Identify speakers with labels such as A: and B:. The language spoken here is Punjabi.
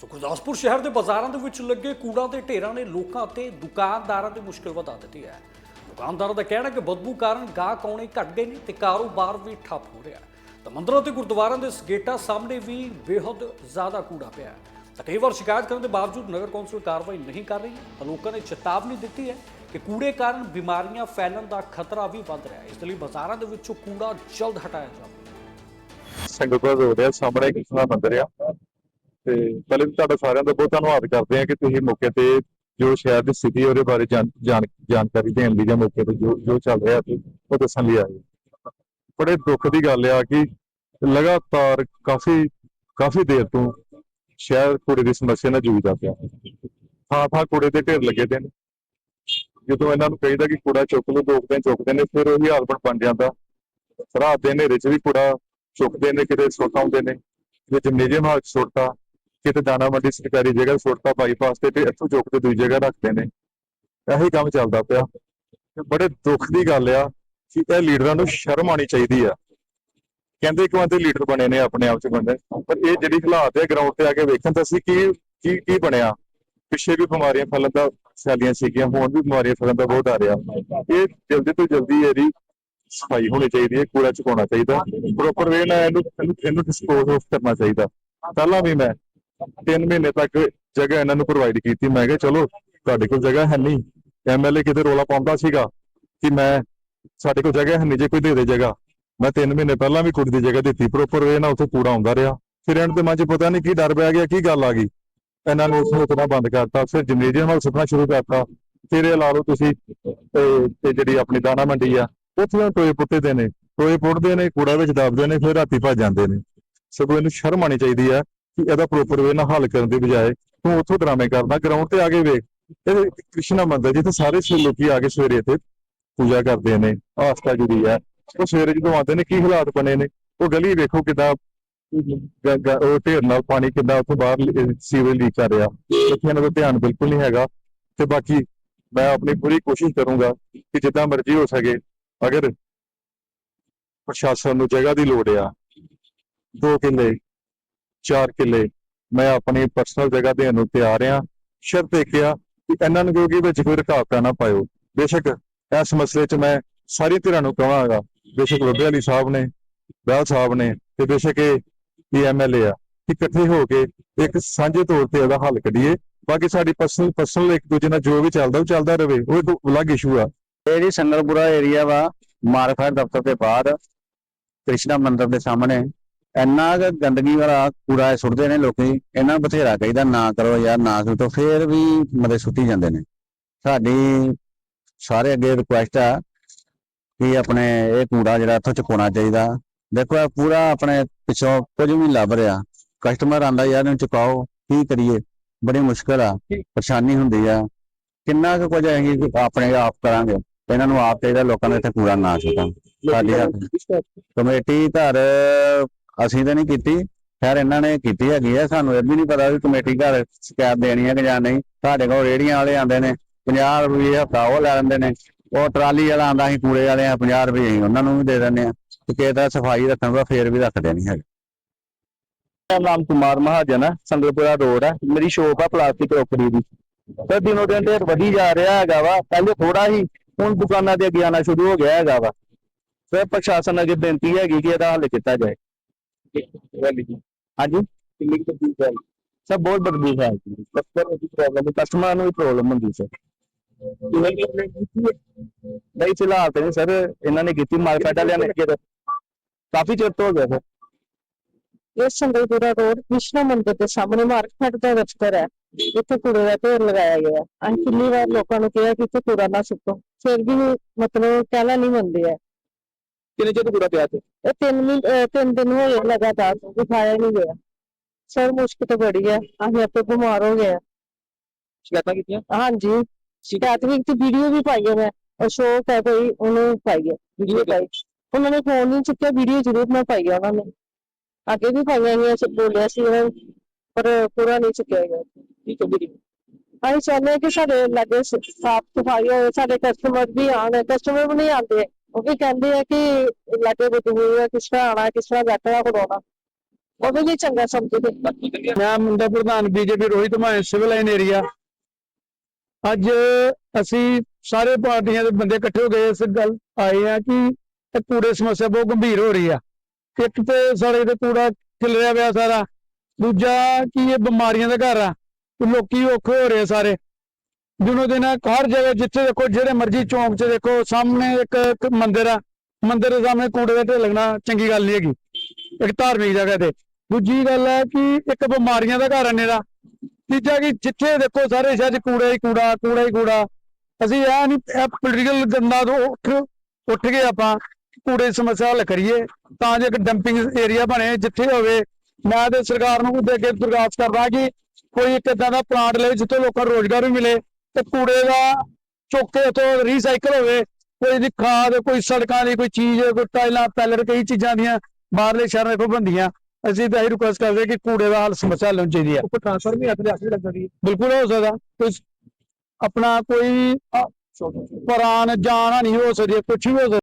A: ਸੋ ਗੁਰਦਾਸਪੁਰ ਸ਼ਹਿਰ ਦੇ ਬਾਜ਼ਾਰਾਂ ਦੇ ਵਿੱਚ ਲੱਗੇ ਕੂੜਾ ਦੇ ਢੇਰਾਂ ਨੇ ਲੋਕਾਂ ਅਤੇ ਦੁਕਾਨਦਾਰਾਂ ਦੀ ਮੁਸ਼ਕਲ ਵਧਾ ਦਿੱਤੀ ਹੈ। ਦੁਕਾਨਦਾਰਾਂ ਦਾ ਕਹਿਣਾ ਕਿ ਬਦਬੂ ਕਾਰਨ ਗਾਹਕ ਆਉਣੇ ਘਟ ਗਏ ਨੇ ਤੇ ਕਾਰੋਬਾਰ ਵੀ ਠੱਪ ਹੋ ਰਿਹਾ ਹੈ। ਤਾਂ ਮੰਦਰਾਂ ਤੇ ਗੁਰਦੁਆਰਿਆਂ ਦੇ ਗੇਟਾਂ ਸਾਹਮਣੇ ਵੀ ਬੇਹੱਦ ਜ਼ਿਆਦਾ ਕੂੜਾ ਪਿਆ ਹੈ। ਤਾਂ ਕਈ ਵਾਰ ਸ਼ਿਕਾਇਤ ਕਰਨ ਦੇ ਬਾਵਜੂਦ ਨਗਰ ਕੌਂਸਲ ਕਾਰਵਾਈ ਨਹੀਂ ਕਰ ਰਹੀ ਤਾਂ ਲੋਕਾਂ ਨੇ ਚੇਤਾਵਨੀ ਦਿੱਤੀ ਹੈ ਕਿ ਕੂੜੇ ਕਾਰਨ ਬਿਮਾਰੀਆਂ ਫੈਲਣ ਦਾ ਖਤਰਾ ਵੀ ਵੱਧ ਰਿਹਾ ਹੈ। ਇਸ ਲਈ ਬਾਜ਼ਾਰਾਂ ਦੇ ਵਿੱਚੋਂ ਕੂੜਾ ਜਲਦ ਹਟਾਇਆ ਜਾਵੇ
B: ਸੰਗਤਪੁਰ ਰੋਡ ਆ ਸਾਹਮਣੇ ਕ੍ਰਿਸ਼ਨਾ ਮੰਦਿਰ ਤੇ ਪਹਿਲੇ ਵੀ ਤੁਹਾਡਾ ਸਾਰਿਆਂ ਦਾ ਬਹੁਤ ਧੰਨਵਾਦ ਕਰਦੇ ਹਾਂ ਕਿ ਤੁਸੀਂ ਮੌਕੇ ਤੇ ਜੋ ਸ਼ਹਿਰ ਦੀ ਸਥਿਤੀ ਉਹਦੇ ਬਾਰੇ ਜਾਣਕਾਰੀ ਦੇਣ ਲਈ ਜਾਂ ਮੌਕੇ ਤੇ ਜੋ ਜੋ ਚੱਲ ਰਿਹਾ ਤੇ ਉਹ ਦੱਸਣ ਲਈ ਆਏ ਬੜੇ ਦੁੱਖ ਦੀ ਗੱਲ ਆ ਕਿ ਲਗਾਤਾਰ ਕਾਫੀ ਕਾਫੀ ਦੇਰ ਤੋਂ ਸ਼ਹਿਰ ਕੂੜੇ ਦੀ ਸਮੱਸਿਆ ਨਾਲ ਜੂਝਦਾ ਪਿਆ ਥਾਂ ਥਾਂ ਕੂੜੇ ਦੇ ਢੇਰ ਲੱਗੇ ਦੇ ਨੇ। ਜਦੋਂ ਇਹਨਾਂ ਨੂੰ ਕਹੀਦਾ ਕਿ ਕੂੜਾ ਚੁੱਕ ਲਓ, ਦੋ ਕੁ ਚੁੱਕਦੇ ਨੇ ਫਿਰ ਉਹੀ ਹਾਲ ਬਣ ਜਾਂਦਾ। ਰਾਤ ਦੇ ਹਨੇਰੇ 'ਚ ਵੀ ਕੂੜਾ ਚੁੱਕਦੇ ਨੇ, ਕਿਤੇ ਸੁੱਟ ਆਉਂਦੇ ਨੇ, ਵਿੱਚ ਮੇਜੇ ਮਾਰਕ ਸੁੱਟਤਾ ਕਿਤੇ ਦਾਣਾ ਮੰਡੀ ਸਰਕਾਰੀ ਜਗ੍ਹਾ ਸੁੱਟਤਾ ਬਾਈਪਾਸ ਤੇ ਤੇ ਇੱਥੋਂ ਚੁੱਕ ਕੇ ਦੂਜੀ ਜਗ੍ਹਾ ਰੱਖਦੇ ਨੇ। ਇਹੀ ਕੰਮ ਚੱਲਦਾ ਪਿਆ। ਤੇ ਬੜੇ ਦੁੱਖ ਦੀ ਗੱਲ ਆ ਕਿ ਇਹ ਲੀਡਰਾਂ ਨੂੰ ਸ਼ਰਮ ਆਣੀ ਚਾਹੀਦੀ ਆ। ਕਹਿੰਦੇ ਕਿ ਬੰਦੇ ਲੀਡਰ ਬਣੇ ਨੇ ਆਪਣੇ ਆਪ ਚ ਬੰਦੇ। ਪਰ ਇਹ ਜਿਹੜੀ ਹਾਲਾਤ ਹੈ ਗਰਾਊਂਡ ਤੇ ਆ ਕੇ ਵੇਖਣ ਤਾਂ ਅਸੀਂ ਕੀ ਕੀ ਕੀ ਬਣਿਆ। ਪਿੱਛੇ ਵੀ ਬਿਮਾਰੀਆਂ ਫੈਲਣ ਦਾ ਸੈਲੀਆਂ ਸੀਗੀਆਂ, ਹੁਣ ਵੀ ਬਿਮਾਰੀਆਂ ਫੈਲਣ ਦਾ ਬਹੁਤ ਆ। ਰਿਹਾ ਇਹ ਜਲਦੀ ਤੋਂ ਜਲਦੀ ਇਹਦੀ ਸਫ਼ਾਈ ਹੋਣੀ ਚਾਹੀਦੀ ਹੈ ਕੂੜਾ ਚੁਕਾਉਣਾ ਚਾਹੀਦਾ। ਪ੍ਰੋਪਰ ਵੇ ਨਾਲ ਇਹਨੂੰ- ਇਹਨੂੰ ਡਿਸਪੋਜ਼ ਆਫ ਕਰਨਾ ਚਾਹੀਦਾ। ਪਹਿਲਾਂ ਵੀ ਮੈਂ 3 ਮਹੀਨੇ ਤੱਕ ਜਗ੍ਹਾ ਇਹਨਾਂ ਨੂੰ ਪ੍ਰੋਵਾਈਡ ਕੀਤੀ। ਮੈਂ ਕਿਹਾ, ਚਲੋ, ਤੁਹਾਡੇ ਕੋਲ ਜਗ੍ਹਾ ਹੈ ਨਹੀਂ। ਐਮਐਲਏ ਕਿਤੇ ਰੋਲਾ ਪਾਉਂਦਾ ਸੀਗਾ ਕਿ ਮੈਂ, ਸਾਡੇ ਕੋਲ ਜਗ੍ਹਾ ਹੈ ਨਹੀਂ, ਜੇ ਕੋਈ ਦੇ ਦੇ ਜਗ੍ਹਾ। ਮੈਂ 3 ਮਹੀਨੇ ਪਹਿਲਾਂ ਵੀ ਕੁੜੀ ਦੀ ਜਗ੍ਹਾ ਦਿੱਤੀ। ਪ੍ਰੋਪਰ ਵੇ ਨਾਲ ਉੱਥੇ ਕੂੜਾ ਆਉਂਦਾ ਰਿਹਾ। ਫਿਰ ਇਹਨਾਂ ਦੇ ਮਨ 'ਚ ਪਤਾ ਨਹੀਂ ਕੀ ਡਰ ਪੈ ਗਿਆ, ਕੀ ਗੱਲ ਆ ਗਈ। ਇਹਨਾਂ ਨੂੰ ਉਸ ਨੂੰ ਬੰਦ ਕਰਤਾ। ਫਿਰ ਜਿਮਨੇਜੀਅਮ ਨਾਲ ਸੁੱਟਣਾ ਸ਼ੁਰੂ ਕਰਤਾ। ਫਿਰ ਇਹ ਲਾ ਲਓ ਤੁਸੀਂ ਤੇ ਜਿਹੜੀ ਆਪਣੀ ਦਾਣਾ ਮੰਡੀ ਆ, ਉੱਥੇ ਟੋਏ ਪੁੱਟੇ ਦੇ ਨੇ। ਟੋਏ ਪੁੱਟਦੇ ਨੇ, ਕੂੜਾ ਵਿੱਚ ਦੱਬਦੇ ਨੇ, ਫਿਰ ਰਾਤੀ ਭੱਜ ਜਾਂਦੇ ਨੇ। ਸਗੋਂ ਇਹਨੂੰ ਸ਼ਰਮ ਆਣੀ ਚਾਹੀਦੀ ਆ ਕਿ ਇਹਦਾ ਪ੍ਰੋਪਰ ਵੇ ਨਾਲ ਹੱਲ ਕਰਨ ਦੀ ਬਜਾਏ ਤੂੰ ਉੱਥੋਂ ਡਰਾਮੇ ਕਰਦਾ ਗਰਾਊਂਡ ਤੇ ਆ ਕੇ ਵੇਖ। ਇਹ ਕ੍ਰਿਸ਼ਨਾ ਮੰਦਰ ਜਿੱਥੇ ਸਾਰੇ ਲੋਕੀ ਆ ਕੇ ਸਵੇਰੇ ਇੱਥੇ ਪੂਜਾ ਕਰਦੇ ਨੇ, ਆਸਥਾ ਜੁੜੀ ਹੈ। ਉਹ ਸਵੇਰੇ ਜਦੋਂ ਆਉਂਦੇ ਨੇ, ਕੀ ਹਾਲਾਤ ਬਣੇ ਨੇ? ਉਹ ਗਲੀ ਵੇਖੋ ਕਿਦਾਂ ਉਹ ਢੇਰ ਨਾਲ ਪਾਣੀ ਕਿੱਦਾਂ ਉੱਥੋਂ ਬਾਹਰ ਸੀਵਰੇਜ ਲੀਕ ਕਰ ਰਿਹਾ। ਇੱਥੇ ਇਹਨਾਂ ਦਾ ਧਿਆਨ ਬਿਲਕੁਲ ਨਹੀਂ ਹੈਗਾ। ਤੇ ਬਾਕੀ ਮੈਂ ਆਪਣੀ ਪੂਰੀ ਕੋਸ਼ਿਸ਼ ਕਰੂੰਗਾ ਕਿ ਜਿੱਦਾਂ ਮਰਜ਼ੀ ਹੋ ਸਕੇ, ਅਗਰ ਪ੍ਰਸ਼ਾਸਨ ਨੂੰ ਜਗ੍ਹਾ ਦੀ ਲੋੜ ਆ, ਦੋ ਕਿੱਲੇ ਚਾਰ ਕਿੱਲੇ। ਮੈਂ ਆਪਣੀ ਪਰਸਨਲ ਜਗ੍ਹਾ ਦੇਣ ਨੂੰ ਤਿਆਰ ਆ ਸ਼ਰਤ ਇਹ ਆ ਕਿ ਇਹਨਾਂ ਨੂੰ ਕਿਉਂਕਿ ਵਿੱਚ ਕੋਈ ਰੁਕਾਵਟਾਂ ਨਾ ਪਾਇਓ। ਬੇਸ਼ੱਕ ਇਸ ਮਸਲੇ 'ਚ ਮੈਂ ਸਾਰੀ ਧਿਰਾਂ ਨੂੰ ਕਹਾਂਗਾ। ਬੇਸ਼ੱਕ ਬੱਬੇ ਵਾਲੀ ਸਾਹਿਬ ਨੇ, ਬਹਿਲ ਸਾਹਿਬ ਨੇ ਤੇ ਬੇਸ਼ੱਕ ਇਹ ਐਮਐਲਏ ਆ ਕਿ ਇਕੱਠੇ ਹੋ ਕੇ ਇੱਕ ਸਾਂਝੇ ਤੌਰ ਤੇ ਇਹਦਾ ਹੱਲ ਕੱਢੀਏ। ਬਾਕੀ ਸਾਡੀ ਪਰਸਨਲ ਪਰਸਨਲ ਇੱਕ ਦੂਜੇ ਨਾਲ ਜੋ ਵੀ ਚੱਲਦਾ ਉਹ ਚੱਲਦਾ ਰਹੇ ਉਹ ਇੱਕ ਅਲੱਗ ਇਸ਼ੂ ਆ।
C: ਇਹ ਜੀ ਸੰਗਲਪੁਰਾ ਏਰੀਆ ਵਾ ਮਾਰਫਾਇਰ ਦਫ਼ਤਰ ਦੇ ਬਾਹਰ, ਕ੍ਰਿਸ਼ਨਾ ਮੰਦਿਰ ਦੇ ਸਾਹਮਣੇ। ਇੰਨਾ ਕੁ ਗੰਦਗੀ ਵਾਲਾ ਕੂੜਾ ਇਹ ਸੁੱਟਦੇ ਨੇ ਲੋਕੀ ਇਹਨਾਂ ਬਥੇਰਾ ਕਹੀਦਾ ਨਾ ਕਰੋ ਯਾਰ ਨਾ ਸੁੱਟੋ ਫੇਰ ਵੀ ਮਦੇ ਸੁੱਟੀ ਜਾਂਦੇ ਨੇ। ਸਾਡੀ ਸਾਰੇ ਅੱਗੇ ਰਿਕੁਐਸਟ ਆ ਕਿ ਆਪਣੇ ਇਹ ਕੂੜਾ ਜਿਹੜਾ ਇੱਥੋਂ ਚੁਕਾਉਣਾ ਚਾਹੀਦਾ। ਦੇਖੋ ਇਹ ਪੂਰਾ ਆਪਣੇ ਪਿੱਛੋਂ ਕੁਝ ਵੀ ਲੱਭ ਰਿਹਾ। ਕਸਟਮਰ ਆਂਦਾ ਯਾਰ ਇਹਨੂੰ ਚੁਕਾਓ ਕੀ ਕਰੀਏ? ਬੜੀ ਮੁਸ਼ਕਲ ਆ ਪਰੇਸ਼ਾਨੀ ਹੁੰਦੀ ਆ। ਕਿੰਨਾ ਕੁ ਕੁਝ ਕਿ ਆਪਣੇ ਆਪ ਕਰਾਂਗੇ। ਇਹਨਾਂ ਨੂੰ ਆਪ ਚਾਹੀਦਾ ਲੋਕਾਂ ਨੇ ਇੱਥੇ ਕੂੜਾ ਨਾ ਸੁੱਟਣ। ਸਾਡੀ ਕਮੇਟੀ ਘਰ ਅਸੀਂ ਤਾਂ ਨਹੀਂ ਕੀਤੀ। ਖੈਰ, ਇਹਨਾਂ ਨੇ ਕੀਤੀ ਹੈਗੀ ਆ। ਸਾਨੂੰ ਇਹ ਵੀ ਨਹੀਂ ਪਤਾ ਵੀ ਕਮੇਟੀ ਘਰ ਸ਼ਿਕਾਇਤ ਦੇਣੀ ਹੈ ਕਿ ਜਾਂ ਨਹੀਂ। ਸਾਡੇ ਕੋਲ ਰੇੜੀਆਂ ਵਾਲੇ ਆਉਂਦੇ ਨੇ 50 ਰੁਪਏ ਹਫਤਾ ਉਹ ਲੈ ਲੈਂਦੇ ਨੇ। ਉਹ ਟਰਾਲੀ ਵਾਲਾ ਆਂਦਾ ਅਸੀਂ ਕੂੜੇ ਵਾਲੇ ਆ 50 ਰੁਪਏ ਅਸੀਂ ਉਹਨਾਂ ਨੂੰ ਵੀ ਦੇ ਦਿੰਦੇ ਆ ਤੇ ਕਿਸੇ ਦਾ ਸਫ਼ਾਈ ਰੱਖਣ ਦਾ ਫੇਰ ਵੀ ਰੱਖਦੇ ਨਹੀਂ ਹੈਗੇ।
D: ਮੇਰਾ ਨਾਮ ਕੁਮਾਰ ਮਹਾਜਨ ਹੈ ਸੰਗਲਪੁਰਾ ਰੋਡ ਹੈ ਮੇਰੀ ਸ਼ੋਪ ਹੈ ਪਲਾਸਟਿਕ ਰੋਕੜੀ ਦੀ। ਤੇ ਦਿਨੋ ਦਿਨ ਤੇ ਵਧੀ ਜਾ ਰਿਹਾ ਹੈਗਾ ਵਾ। ਪਹਿਲੇ ਥੋੜਾ ਹੀ, ਹੁਣ ਦੁਕਾਨਾਂ ਤੇ ਅੱਗੇ ਆਉਣਾ ਸ਼ੁਰੂ ਹੋ ਗਿਆ ਹੈਗਾ ਵਾ। ਤੇ ਪ੍ਰਸ਼ਾਸਨ ਅੱਗੇ ਬੇਨਤੀ ਹੈਗੀ ਕਿ ਇਹਦਾ ਹੱਲ ਕੀਤਾ ਜਾਏ। ਹਾਂਜੀ? ਕਿੰਨੀ ਤਕਲੀਫ ਹੈ ਸਭ ਬਹੁਤ ਬੜੀ ਹੈ ਕਸਟਮਰ ਦੀ ਪ੍ਰੋਬਲਮ ਕਸਟਮਰ ਨੂੰ ਵੀ ਪ੍ਰੋਬਲਮ ਹੁੰਦੀ ਸਰ ਨਹੀਂ, ਫਿਲਹਾਲ ਤੇ ਨਹੀਂ ਸਰ, ਇਹਨਾਂ ਨੇ ਕੀਤੀ ਮਾਰਕੀਟ ਵਾਲਿਆਂ ਨੇ ਕੀਤਾ ਕਾਫੀ ਚਿਰ ਤੋਂ ਹੋ ਗਿਆ ਸਰ।
E: ਇਹ ਸੰਗਲਪੁਰਾ ਰੋਡ, ਕ੍ਰਿਸ਼ਨਾ ਮੰਦਿਰ ਦੇ ਸਾਹਮਣੇ ਮਾਰਕੀਟ ਦਾ ਦਫ਼ਤਰ ਹੈ। ਇੱਥੇ ਕੂੜੇ ਦਾ ਢੇਰ ਲਗਾਇਆ ਗਿਆ ਅਸੀਂ ਕਿੰਨੀ ਵਾਰ ਲੋਕਾਂ ਨੂੰ ਕਿਹਾ ਕਿ ਇੱਥੇ ਕੂੜਾ ਨਾ ਸੁੱਟੋ। ਫਿਰ ਵੀ ਮਤਲਬ ਕਹਿਣਾ ਨਹੀਂ ਮੰਨਦੇ ਆ
D: ਕਿੰਨੇ ਚਿਰ ਤੋਂ ਪੂਰਾ ਪਿਆ ਤੇ
E: ਇਹ ਤਿੰਨ ਮਿੰਟ ਤਿੰਨ ਦਿਨ ਹੋਏ ਲਗਾਤਾਰ ਦਿਖਾਇਆ ਨਹੀਂ ਗਿਆ ਸਰ ਮੁਸ਼ਕਿਲ ਤਾਂ ਬੜੀ ਹੈ ਅਸੀਂ ਆਪੇ ਬਿਮਾਰ ਹੋ ਗਏ ਹਾਂ।
D: ਸ਼ਿਕਾਇਤਾਂ ਕੀਤੀਆਂ?
E: ਹਾਂਜੀ। ਸ਼ਿਕਾਇਤ ਵੀ ਤੇ ਵੀਡੀਓ ਵੀ ਪਾਈ ਹੈ ਮੈਂ ਅਸ਼ੋਕ ਹੈ ਕੋਈ ਉਹਨੂੰ ਪਾਈ ਹੈ ਵੀਡੀਓ ਪਾਈ। ਉਹਨਾਂ ਨੇ ਫੋਨ ਨਹੀਂ ਚੁੱਕਿਆ ਵੀਡੀਓ ਜ਼ਰੂਰ ਮੈਂ ਪਾਈ ਆ ਉਹਨਾਂ ਨੇ। ਅੱਗੇ ਵੀ ਪਾਈਆਂ ਗਈਆਂ ਸੀ ਬੋਲਿਆ ਸੀ ਉਹਨਾਂ ਨੇ, ਪਰ ਪੂਰਾ ਨਹੀਂ ਚੁੱਕਿਆ ਗਿਆ
D: ਕੀ ਕਹਿੰਦੇ ਜੀ?
E: ਅਸੀਂ ਚਾਹੁੰਦੇ ਹਾਂ ਕਿ ਸਾਡੇ ਲਾਗੇ ਸਾਫ਼ ਸਫ਼ਾਈ ਹੋਵੇ ਸਾਡੇ ਕਸਟਮਰ ਵੀ ਆਉਣ ਕਸਟਮਰ ਵੀ ਨਹੀਂ ਆਉਂਦੇ। ਉਹ ਵੀ ਕਹਿੰਦੇ ਆ ਕਿ ਲਾਗੇ ਬਦਬੂ ਹੈ ਕਿਸ ਤਰ੍ਹਾਂ ਆਣਾ ਕਿਸ ਤਰ੍ਹਾਂ ਬੈਠਣਾ ਕਰਾਉਣਾ ਉਹ ਵੀ ਨਹੀਂ ਚੰਗਾ ਸਮਝਦੇ।
F: ਮੈਂ ਮੁੰਡਾ ਪ੍ਰਧਾਨ BJP Rohit Mann, civil line area ਅੱਜ ਅਸੀਂ ਸਾਰੇ ਪਾਰਟੀਆਂ ਦੇ ਬੰਦੇ ਇਕੱਠੇ ਹੋ ਗਏ, ਇਸ ਗੱਲ ਆਏ ਆ ਕਿ ਇਹ ਕੂੜੇ ਸਮੱਸਿਆ ਬਹੁਤ ਗੰਭੀਰ ਹੋ ਰਹੀ ਆ। ਇੱਕ ਤੇ ਸਾਡੇ ਤੇ ਕੂੜਾ ਖਿਲਰਿਆ ਪਿਆ ਸਾਰਾ। ਦੂਜਾ ਕਿ ਇਹ ਬਿਮਾਰੀਆਂ ਦਾ ਘਰ ਆ ਲੋਕੀ ਔਖੇ ਹੋ ਰਹੇ ਆ ਸਾਰੇ। ਦਿਨੋ ਦਿਨ ਹਰ ਜਗ੍ਹਾ ਜਿੱਥੇ ਦੇਖੋ, ਜਿਹੜੇ ਮਰਜ਼ੀ ਚੌਂਕ 'ਚ ਦੇਖੋ, ਸਾਹਮਣੇ ਇੱਕ ਇੱਕ ਮੰਦਿਰ ਆ। ਮੰਦਿਰ ਦੇ ਸਾਹਮਣੇ ਕੂੜੇ ਦਾ ਢੇਰ ਲੱਗਣਾ, ਚੰਗੀ ਗੱਲ ਨਹੀਂ ਹੈਗੀ। ਇੱਕ ਧਾਰਮਿਕ ਜਗ੍ਹਾ ਤੇ। ਦੂਜੀ ਗੱਲ ਹੈ ਕਿ ਇੱਕ ਬਿਮਾਰੀਆਂ ਦਾ ਘਰ ਹੈ ਨੇਰਾ। ਤੀਜਾ ਕਿ ਜਿੱਥੇ ਦੇਖੋ, ਸਾਰੇ ਸ਼ਹਿਰ 'ਚ ਕੂੜਾ ਹੀ ਕੂੜਾ ਕੂੜਾ ਹੀ ਕੂੜਾ। ਅਸੀਂ ਇਹ ਨਹੀਂ ਇਹ ਪੋਲੀਟੀਕਲ ਗੰਦਾ ਤੋਂ ਉੱਠ ਉੱਠ ਕੇ ਆਪਾਂ। ਕੂੜੇ ਦੀ ਸਮੱਸਿਆ ਹੱਲ ਕਰੀਏ। ਤਾਂ ਜੇ ਇੱਕ ਡੰਪਿੰਗ ਏਰੀਆ ਬਣੇ, ਜਿੱਥੇ ਹੋਵੇ। ਮੈਂ ਤੇ ਸਰਕਾਰ ਨੂੰ ਦੇ ਕੇ ਦਰਖਾਸਤ ਕਰਦਾ ਕਿ ਕੋਈ ਇੱਕ ਏਦਾਂ ਦਾ ਪਲਾਂਟ ਲਵੇ ਜਿੱਥੇ ਲੋਕਾਂ ਨੂੰ ਰੋਜ਼ਗਾਰ ਵੀ ਮਿਲੇ। ਤੇ ਕੂੜੇ ਦਾ ਚੁੱਕ ਕੇ ਉੱਥੋਂ ਰੀਸਾਈਕਲ ਹੋਵੇ ਕੋਈ ਦੀ ਖਾਦ ਕੋਈ ਸੜਕਾਂ ਦੀ ਕੋਈ ਚੀਜ਼ ਕੋਈ ਟਾਈਲਾਂ ਪੈਲਰ ਕਈ ਚੀਜ਼ਾਂ ਦੀਆਂ ਬਾਹਰਲੇ ਸ਼ਹਿਰਾਂ ਕੋਲ ਬੰਦੀਆਂ ਅਸੀਂ ਤਾਂ ਇਹ ਰਿਕੁਐਸਟ ਕਰਦੇ ਕਿ ਕੂੜੇ ਦਾ ਹੱਲ ਸਮੱਸਿਆ ਹੱਲ ਹੋਣੀ ਚਾਹੀਦੀ ਹੈ।
D: ਕੋਈ ਟ੍ਰਾਂਸਫਰ ਵੀ ਹੱਥ ਦੇ ਹੱਥ ਲੱਗਦੀ
F: ਬਿਲਕੁਲ ਹੋ ਸਕਦਾ। ਕੋਈ ਆਪਣਾ ਕੋਈ ਅ, ਪਰਾਨ ਜਾਨ ਨਹੀਂ ਹੋ ਸਕਦੀ ਕੁਝ ਵੀ ਹੋ ਸਕਦਾ।